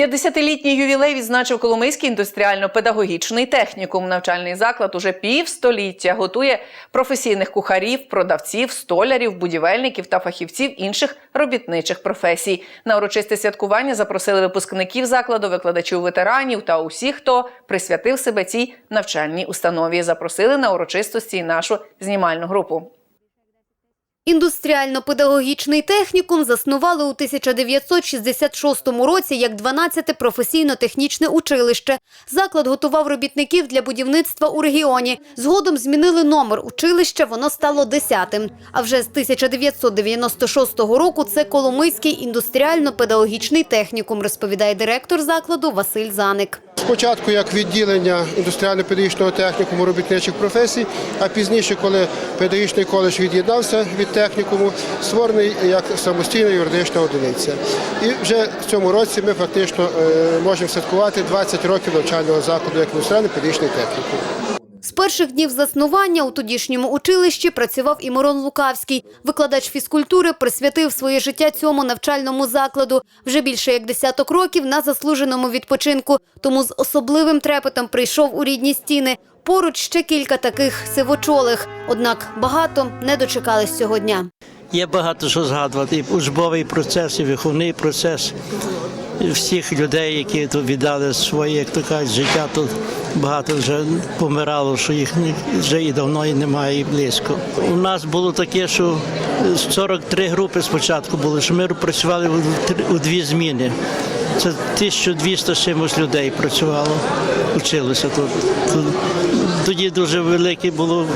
50-літній ювілей відзначив Коломийський індустріально-педагогічний технікум. Навчальний заклад уже півстоліття готує професійних кухарів, продавців, столярів, будівельників та фахівців інших робітничих професій. На урочисте святкування запросили випускників закладу, викладачів ветеранів та усіх, хто присвятив себе цій навчальній установі. Запросили на урочистості нашу знімальну групу. Індустріально-педагогічний технікум заснували у 1966 році як 12-те професійно-технічне училище. Заклад готував робітників для будівництва у регіоні. Згодом змінили номер училища, воно стало 10-тим. А вже з 1996 року це Коломийський індустріально-педагогічний технікум, розповідає директор закладу Василь Заник. Спочатку як відділення індустріально-педагогічного технікуму робітничих професій, а пізніше, коли педагогічний коледж від'єднався від технікуму, створений як самостійна юридична одиниця. І вже в цьому році ми фактично е, можемо святкувати 20 років навчального закладу як індустріально-педагогічний технікум. З перших днів заснування у тодішньому училищі працював і Мирон Лукавський. Викладач фізкультури присвятив своє життя цьому навчальному закладу. Вже більше як десяток років на заслуженому відпочинку. Тому з особливим трепетом прийшов у рідні стіни. Поруч ще кілька таких сивочолих. Однак багато не дочекались цього дня. Є багато що згадувати. І учбовий процес, і виховний процес. Всіх людей, які тут віддали своє, як то кажуть, життя, тут багато вже помирало, що їх вже і давно і немає, і близько. У нас було таке, що 43 групи спочатку були, що ми працювали у дві зміни. Це 1200 з чимось людей працювало, вчилося тут. Тут тоді дуже великий було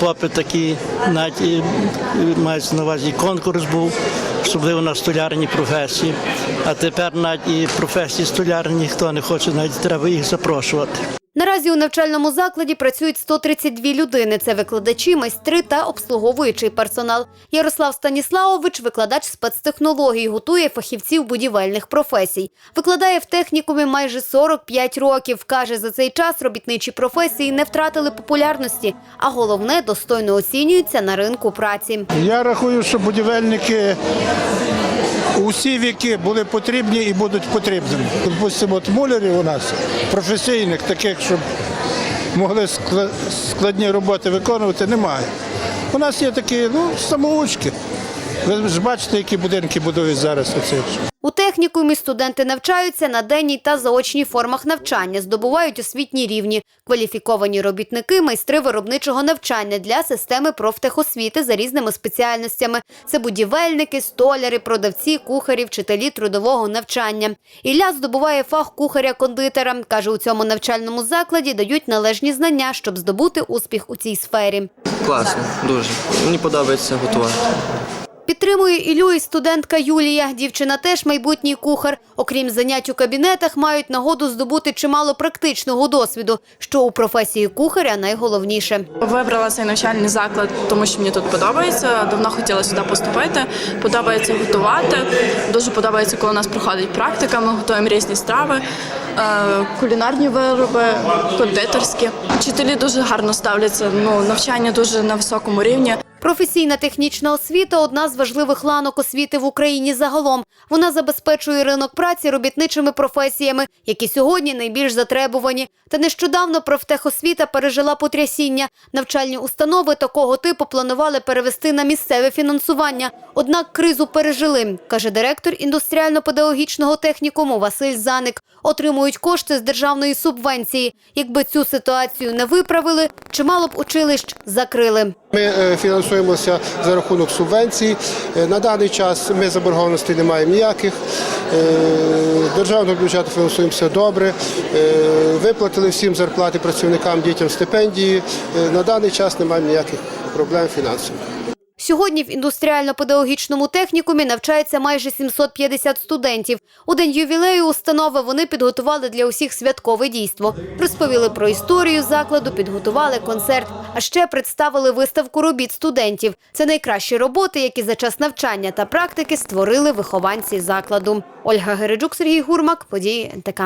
попит такий, навіть мається на увазі конкурс був, особливо на столярні професії. А тепер навіть і професії столярні ніхто не хоче, навіть треба їх запрошувати. Наразі у навчальному закладі працюють 132 людини. Це викладачі, майстри та обслуговуючий персонал. Ярослав Станіславович, викладач спецтехнологій, готує фахівців будівельних професій. Викладає в технікумі майже 45 років. Каже, за цей час робітничі професії не втратили популярності, а головне достойно оцінюються на ринку праці. Я рахую, що будівельники усі віки були потрібні і будуть потрібними. Допустимо, от мулярів у нас професійних, таких, щоб могли складні роботи виконувати, немає. У нас є такі ну, самоучки. Ви ж бачите, які будинки будують зараз оці. У технікумі студенти навчаються на денній та заочній формах навчання, здобувають освітні рівні, кваліфіковані робітники, майстри виробничого навчання для системи профтехосвіти за різними спеціальностями. Це будівельники, столяри, продавці, кухарі, вчителі трудового навчання. Ілля здобуває фах кухаря-кондитера. Каже, у цьому навчальному закладі дають належні знання, щоб здобути успіх у цій сфері. Класно, дуже. Мені подобається готувати. Підтримує Ілю і студентка Юлія. Дівчина теж майбутній кухар. Окрім занять у кабінетах, мають нагоду здобути чимало практичного досвіду, що у професії кухаря найголовніше. Вибрала цей навчальний заклад, тому що мені тут подобається. Давно хотіла сюди поступити. Подобається готувати. Дуже подобається, коли у нас проходить практика. Ми готуємо різні страви, кулінарні вироби, кондитерські. Вчителі дуже гарно ставляться. Ну навчання дуже на високому рівні. Професійна технічна освіта одна з важливих ланок освіти в Україні загалом. Вона забезпечує ринок праці робітничими професіями, які сьогодні найбільш затребувані. Та нещодавно профтехосвіта пережила потрясіння. Навчальні установи такого типу планували перевести на місцеве фінансування. Однак кризу пережили, каже директор індустріально-педагогічного технікуму Василь Заник. Отримують кошти з державної субвенції. Якби цю ситуацію не виправили, чимало б училищ закрили. Ми е, фінансуємося за рахунок субвенцій. Е, На даний час ми заборгованостей не маємо ніяких. Е, Державного бюджету фінансуємося добре. Виплатили всім зарплати працівникам, дітям стипендії. На даний час не маємо ніяких проблем фінансових. Сьогодні в індустріально-педагогічному технікумі навчається майже 750 студентів. У день ювілею установи вони підготували для усіх святкове дійство. Розповіли про історію закладу, підготували концерт, а ще представили виставку робіт студентів. Це найкращі роботи, які за час навчання та практики створили вихованці закладу. Ольга Гереджук, Сергій Гурмак, події НТК.